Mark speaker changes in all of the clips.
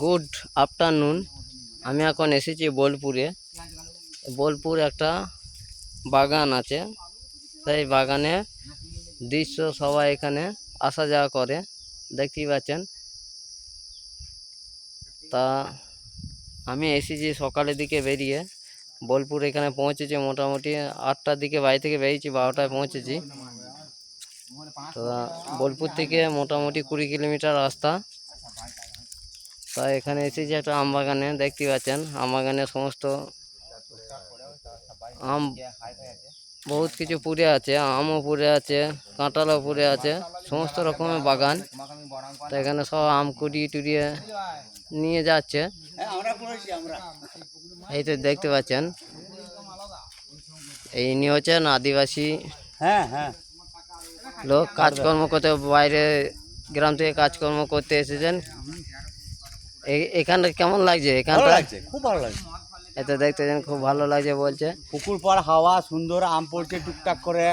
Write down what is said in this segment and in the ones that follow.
Speaker 1: Good afternoon. আমি এখন এসেছি বোলপুরে। বোলপুর একটা বাগান আছে। সেই বাগানে দৃশ্য সবাই এখানে আসা যাওয়া করে। দেখতেই পাচ্ছেন। তা আমি এসেছি সকালের দিকে বেরিয়ে। বোলপুর এখানে পৌঁছেছি মোটামুটি আটটার দিকে, বাড়ি থেকে বেরিয়েছি, বারোটায় পৌঁছেছি। তো বোলপুর থেকে মোটামুটি কুড়ি কিলোমিটার রাস্তা। তা এখানে এসেছি একটা আম বাগানে দেখতে পাচ্ছেন আম বাগানে সমস্ত আম বহুত কিছু পুড়ে আছে আমও পুড়ে আছে কাঁঠালও পুড়ে আছে সমস্ত রকমের বাগান। তো এখানে সব আম কুড়িয়ে টুড়িয়ে নিয়ে যাচ্ছে। এই তো দেখতে পাচ্ছেন এই ইনি হচ্ছেন আদিবাসী
Speaker 2: হ্যাঁ হ্যাঁ।
Speaker 1: লোক কাজকর্ম করতে বাইরে গ্রাম থেকে কাজকর্ম করতে এসেছেন। এখানটা কেমন লাগছে? এখানটা
Speaker 2: লাগছে খুব ভালো লাগছে।
Speaker 1: এতে দেখতে পাচ্ছেন খুব ভালো লাগছে বলছে।
Speaker 2: পুকুর পার হাওয়া সুন্দর আম পড়ছে টুকটাক করে।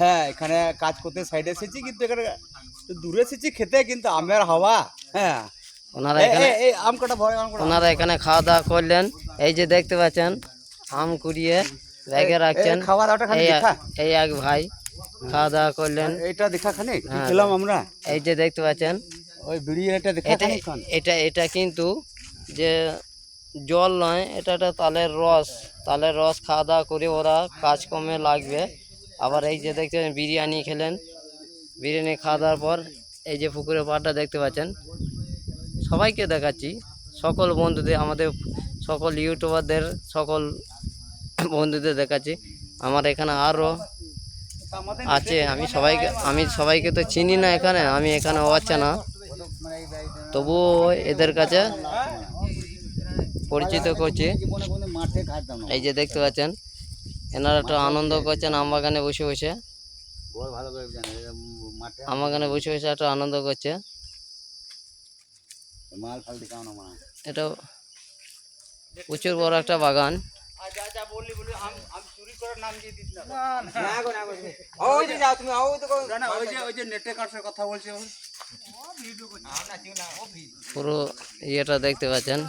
Speaker 2: হ্যাঁ এখানে কাজ করতে সাইডে এসেছি কিন্তু এখানে দূরে এসেছি খেতে কিন্তু আমের হাওয়া হ্যাঁ।
Speaker 1: ওনারা এখানে
Speaker 2: আম কটা ভরে
Speaker 1: ওনারা এখানে খাওয়া দাওয়া করলেন। এই যে দেখতে পাচ্ছেন আম কুড়িয়ে ব্যাগে রাখছেন।
Speaker 2: খাওয়া দাওয়াটা
Speaker 1: এই এক ভাই। খাওয়া দাওয়া করলেন
Speaker 2: এইটা দেখা খানি
Speaker 1: হ্যাঁ,
Speaker 2: খেলাম আমরা?
Speaker 1: এই যে দেখতে পাচ্ছেন
Speaker 2: ওই বিড়ি এটা দেখা
Speaker 1: এটা এটা এটা কিন্তু যে জল নয় এটা একটা তালের রস। তালের রস খাওয়া দাওয়া করে ওরা কাজকর্মে লাগবে। আবার এই যে দেখতে বিরিয়ানি খেলেন। বিরিয়ানি খাওয়া দাওয়ার পর এই যে পুকুরের পাড়টা দেখতে পাচ্ছেন সবাইকে দেখাচ্ছি। সকল বন্ধুদের আমাদের সকল ইউটিউবারদের সকল বন্ধুদের দেখাচ্ছি। আমার এখানে আরও আছে আমি সবাইকে আমি সবাইকে তো চিনি না এখানে আমি এখানে হচ্ছে না তবুও এদের কাছে পরিচিত করছি। এই যে দেখতে পাচ্ছেন এনারা একটু আনন্দ করছেন আম বাগানে বসে বসে।
Speaker 2: বল ভালো করে জানে মাঠে
Speaker 1: আম বাগানে বসে বসে একটু আনন্দ করছে। এটা প্রচুর বড় একটা বাগান।
Speaker 2: যা যা বললি বলি আম আম চুরি করার নাম দিয়ে দিস না।
Speaker 3: না গো না গো ওই যে যাও তুমি ওই তো
Speaker 2: না না ওই যে ওই যে নেটে কাটার কথা বলছে ও।
Speaker 1: পুরো ইয়েটা দেখতে পাচ্ছেন।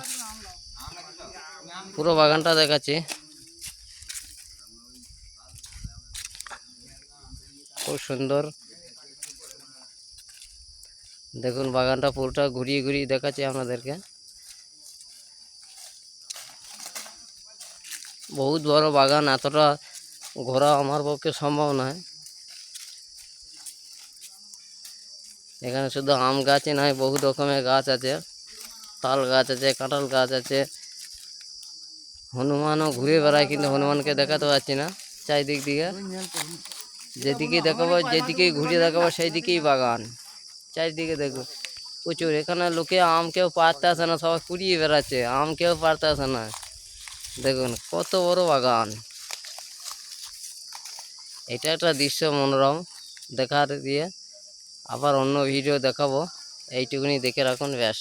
Speaker 1: পুরো বাগানটা দেখাচ্ছি। খুব সুন্দর। দেখুন বাগানটা পুরোটা ঘুরিয়ে ঘুরিয়ে দেখাচ্ছি আপনাদেরকে। বহুত বড় বাগান, এতটা ঘোরা আমার পক্ষে সম্ভব নয়। এখানে শুধু আম গাছই নয়, বহু রকমের গাছ আছে। তাল গাছ আছে, কাঁঠাল গাছ আছে। হনুমানও ঘুরে বেড়ায়, কিন্তু হনুমানকে দেখাতে পারছি না চারিদিক দিকে যেদিকে দেখাবো যেদিকেই ঘুরে দেখাবো সেই দিকেই বাগান। চারিদিকে দেখব প্রচুর। এখানে লোকে আম কেউ পারতে আসে না, সবাই কুড়িয়ে বেড়াচ্ছে। আম কেউ পারতে আসে না। দেখুন, কত বড় বাগান। এটা একটা দৃশ্য মনোরম দেখার দিয়ে আবার অন্য ভিডিও দেখাবো। এইটুকুনি দেখে রাখুন, ব্যাস।